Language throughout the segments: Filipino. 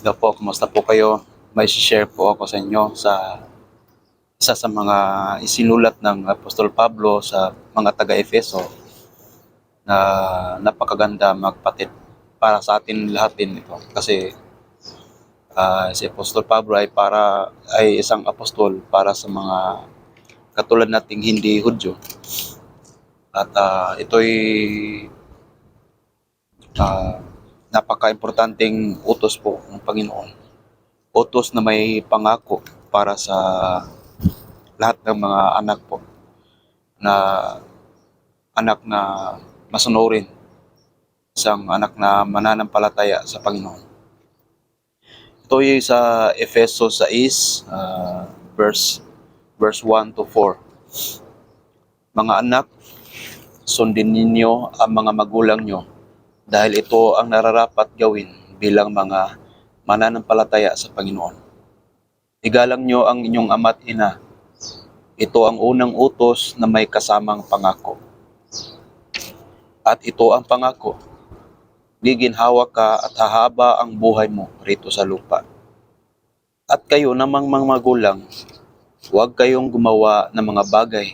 Hello po, kumusta po kayo? May share po ako sa inyo sa isa sa mga isinulat ng Apostol Pablo sa mga taga-Efeso na napakaganda magpatid para sa atin lahat din ito. Kasi ah, si Apostol Pablo ay para ay isang apostol para sa mga katulad nating hindi Hudyo. At ah, ito'y ah, napaka-importanting utos po ng Panginoon. Utos na may pangako para sa lahat ng mga anak po na anak na masunurin isang anak na mananampalataya sa Panginoon. Ito ay sa Efeso 6 ah, verse verse 1 to 4. Mga anak, sundin ninyo ang mga magulang nyo dahil ito ang nararapat gawin bilang mga mananampalataya sa Panginoon. Igalang nyo ang inyong ama't ina. Ito ang unang utos na may kasamang pangako. At ito ang pangako. Giginhawa ka at hahaba ang buhay mo rito sa lupa. At kayo namang mga magulang, huwag kayong gumawa ng mga bagay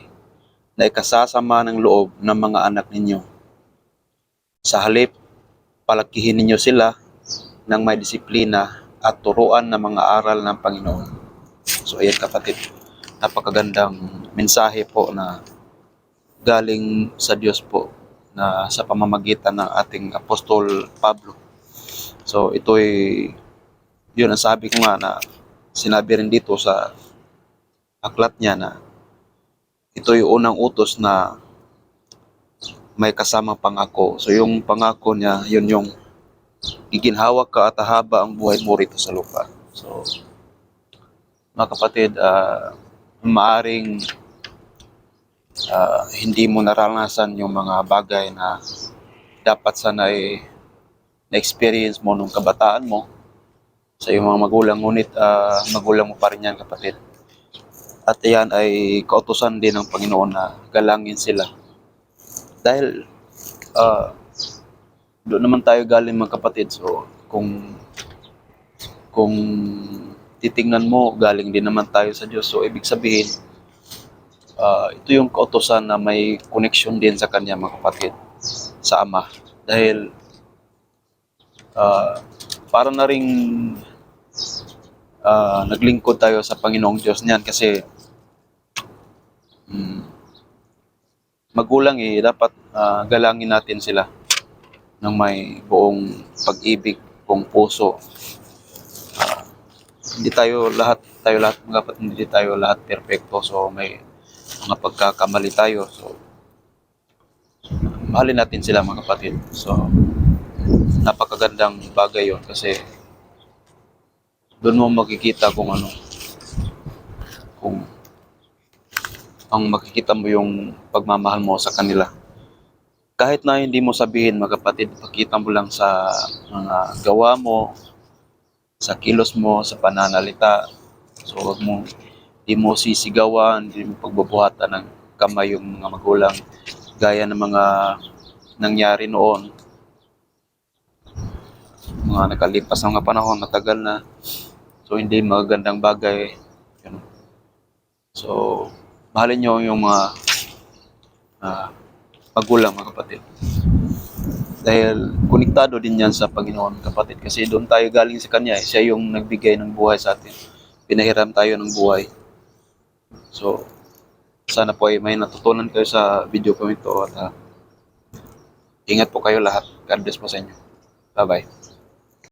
na ikasasama ng loob ng mga anak ninyo. Sa halip, palakihin ninyo sila ng may disiplina at turuan ng mga aral ng Panginoon. So ayan kapatid, napakagandang mensahe po na galing sa Diyos po na sa pamamagitan ng ating Apostol Pablo. So ito'y yun ang sabi ko nga na sinabi rin dito sa aklat niya na ito'y unang utos na may kasamang pangako. So yung pangako niya, yun yung giginhawa ka at haba ang buhay mo rito sa lupa. So, mga kapatid, ah, maaring ah, hindi mo naranasan yung mga bagay na dapat sana ay na-experience mo nung kabataan mo sa iyong mga magulang. Ngunit ah, magulang mo pa rin yan, kapatid. At yan ay kautusan din ng Panginoon na galangin sila dahil ah doon naman tayo galing mga kapatid. So, kung kung titingnan mo, galing din naman tayo sa Diyos. So, ibig sabihin, ah, ito yung kautosan na may connection din sa Kanya mga kapatid, sa Ama. Dahil ah, para na ring ah, naglingkod tayo sa Panginoong Diyos niyan kasi magulang eh, dapat ah, galangin natin sila ng may buong pag-ibig, buong puso. Ah, hindi tayo lahat, tayo lahat kapatid, hindi tayo lahat perfecto. So may mga pagkakamali tayo. So mahalin natin sila mga kapatid. So napakagandang bagay yon kasi doon mo makikita kung ano kung ang makikita mo yung pagmamahal mo sa kanila. Kahit na hindi mo sabihin mga kapatid, pakita mo lang sa mga gawa mo, sa kilos mo, sa pananalita. So wag mo, hindi mo sisigawan, hindi mo pagbubuhatan ng kamay yung mga magulang gaya ng mga nangyari noon. Mga nakalipas na mga panahon, matagal na. So hindi magagandang bagay. So, mahalin nyo yung mga ah, magulang mga kapatid. Dahil konektado din yan sa Panginoon kapatid. Kasi doon tayo galing sa Kanya. eh. Siya yung nagbigay ng buhay sa atin. Pinahiram tayo ng buhay. So, sana po ay may natutunan kayo sa video ko ito. At ah, ingat po kayo lahat. God bless po sa inyo. Bye-bye.